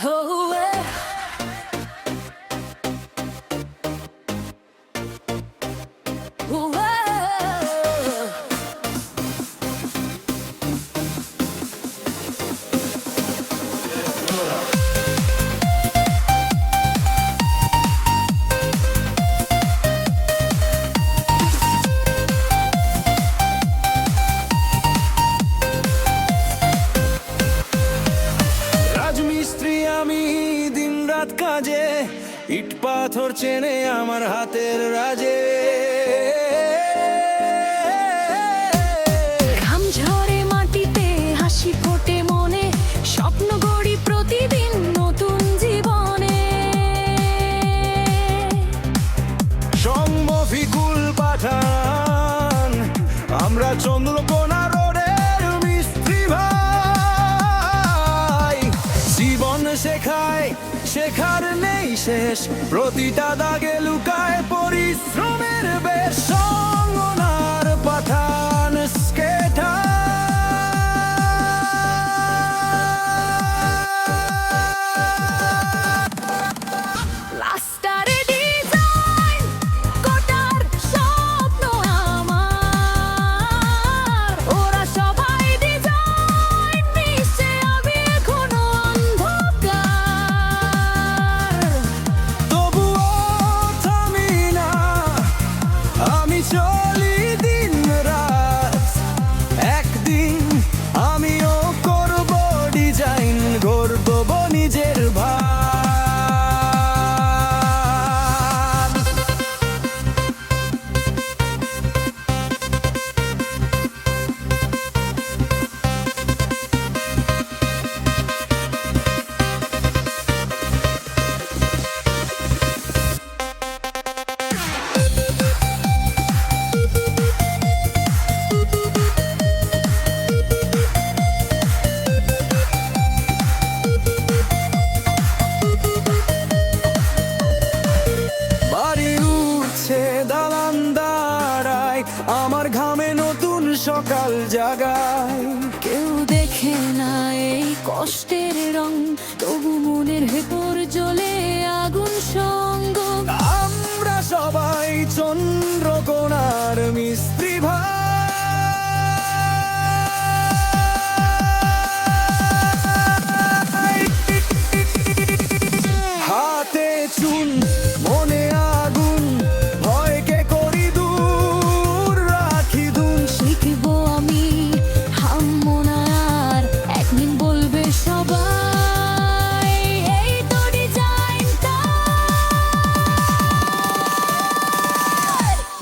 Oh, ইট পাথর চেনে আমার হাতের রাজে। ঘাম ঝরে মাটিতে হাসি ফোটে মনে স্বপ্ন গড়ি প্রতিদিন নতুন জীবনে। পাঠান আমরা চন্দ্রকোনা শেখার নেই শেষ। প্রতিটা দাগে লুকায় পরিশ্রমের বেশ। আমি চলি আমার ঘামে নতুন সকাল জাগায়। কেউ দেখে না এই কষ্টের রং তবু মনের ভেতর জ্বলে আগুন সঙ্গ। আমরা সবাই চন্দ্রকোনার মিস্ত্রি ভাই। হাতে চুন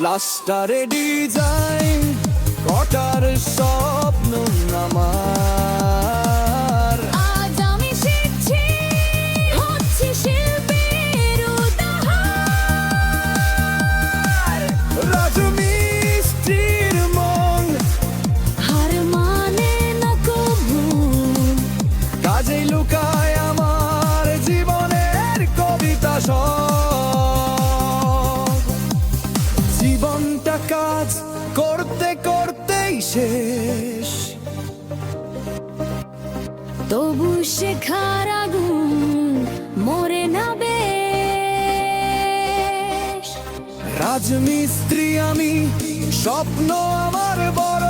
লাস্টারে ডিজাইন কটার স্বপ্ন আমার আজ আমি শিখছি হচ্ছে শিল্পীর উদাহার রাজমিস্ত্রির মন। হার মানে না কবু। কাজে লুকায় আমার জীবনের কবিতা সব। শেষ। তবু শেখার আগুন মরে না রাজমিস্ত্রি আমি স্বপ্ন আমার বড়